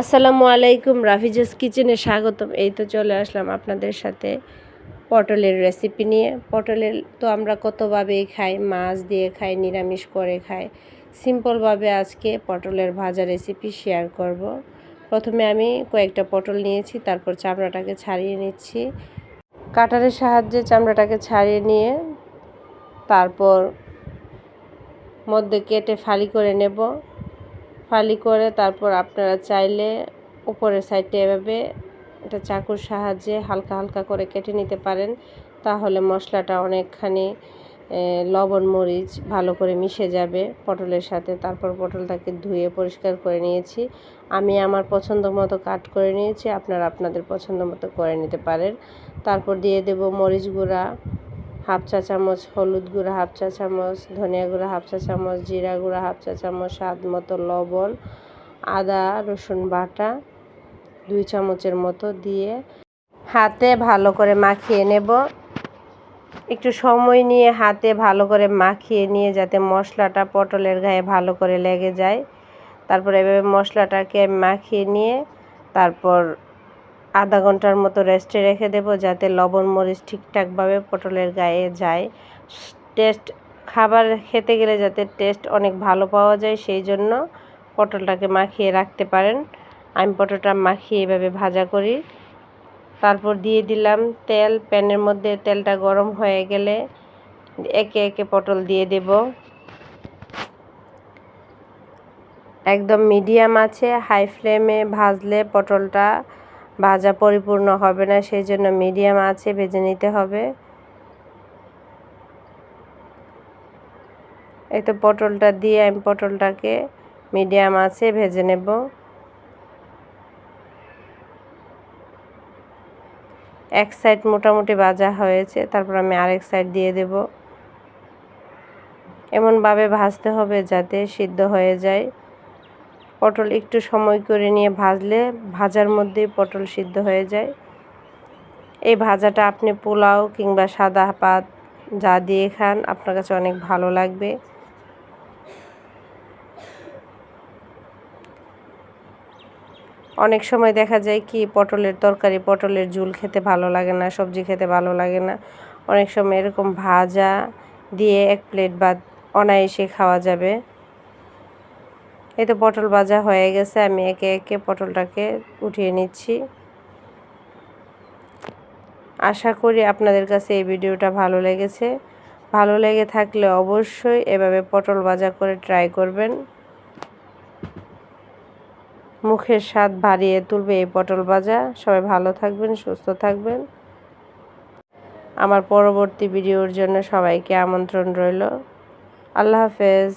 আসসালামু আলাইকুম, রাফিজাস কিচেনে স্বাগতম। এই তো চলে আসলাম আপনাদের সাথে পটলের রেসিপি নিয়ে। পটলের তো আমরা কতভাবেই খাই, মাছ দিয়ে খাই, নিরামিষ করে খাই, সিম্পলভাবে আজকে পটলের ভাজা রেসিপি শেয়ার করব। প্রথমে আমি কয়েকটা পটল নিয়েছি, তারপর চামড়াটাকে ছাড়িয়ে নিচ্ছি। কাটারের সাহায্যে চামড়াটাকে ছাড়িয়ে নিয়ে তারপর মধ্যে কেটে ফালি করে নেব। ফালি করে, তারপর আপনারা চাইলে উপরের সাইডটা এভাবে এটা চাকুর সাহায্যে হালকা হালকা করে কেটে নিতে পারেন। তাহলে মশলাটা অনেকখানি লবণ, মরিচ ভালো করে মিশে যাবে পটলের সাথে। তারপর পটলটাকে ধুয়ে পরিষ্কার করে নিয়েছি। আমি আমার পছন্দ মতো কাট করে নিয়েছি, আপনারা আপনাদের পছন্দ মতো করে নিতে পারেন। তারপর দিয়ে দেব মরিচ গুঁড়া হাফ চা চামচ হলুদ গুঁড়া, হাফ চা চামচ ধনিয়া গুঁড়া, হাফ চা চামচ জিরা গুঁড়া, হাফ চা চামচ স্বাদ মতো লবণ, আদা, রসুন বাটা দুই চামচের মতো দিয়ে হাতে ভালো করে মাখিয়ে নেব। একটু সময় নিয়ে হাতে ভালো করে মাখিয়ে নিয়ে যাতে মশলাটা পটলের গায়ে ভালো করে লেগে যায়। তারপর এভাবে মশলাটাকে মাখিয়ে নিয়ে তারপর আধা ঘণ্টার মতো রেস্টে রেখে দেব যাতে লবণ মরিচ ঠিকঠাকভাবে পটলের গায়ে যায়। টেস্ট খাবার খেতে গেলে যাতে টেস্ট অনেক ভালো পাওয়া যায়, সেই জন্য পটলটাকে মাখিয়ে রাখতে পারেন। আমি পটলটা মাখিয়ে এভাবে ভাজা করি। তারপর দিয়ে দিলাম তেল। প্যানের মধ্যে তেলটা গরম হয়ে গেলে একে একে পটল দিয়ে দেব। একদম মিডিয়াম আছে হাই ফ্লেমে ভাজলে পটলটা ভাজা পরিপূর্ণ হবে না, সেই জন্য মিডিয়াম আছে ভেজে নিতে হবে। এই তো পটলটা দিয়ে আমি পটলটাকে মিডিয়াম আছে ভেজে নেব। এক সাইড মোটামুটি ভাজা হয়েছে, তারপর আমি আরেক সাইড দিয়ে দেব। এমনভাবে ভাজতে হবে যাতে সিদ্ধ হয়ে যায়। পটল একটু সময় করে নিয়ে ভাজলে ভাজার মধ্যেই পটল সিদ্ধ হয়ে যায়। এই ভাজাটা আপনি পোলাও কিংবা সাদা পাত যা দিয়ে খান, আপনার কাছে অনেক ভালো লাগবে। অনেক সময় দেখা যায় কি, পটলের তরকারি, পটলের ঝুল খেতে ভালো লাগে না, সবজি খেতে ভালো লাগে না। অনেক সময় এরকম ভাজা দিয়ে এক প্লেট ভাত অনায়াসে খাওয়া যাবে। এই তো পটল ভাজা হয়ে গেছে, আমি একে একে পটলটাকে উঠিয়ে নিচ্ছি। আশা করি আপনাদের কাছে এই ভিডিওটা ভালো লেগেছে। ভালো লেগে থাকলে অবশ্যই এভাবে পটল ভাজা করে ট্রাই করবেন। মুখের স্বাদ বাড়িয়ে তুলবে এই পটল ভাজা। সবাই ভালো থাকবেন, সুস্থ থাকবেন। আমার পরবর্তী ভিডিওর জন্য সবাইকে আমন্ত্রণ রইল। আল্লাহ হাফেজ।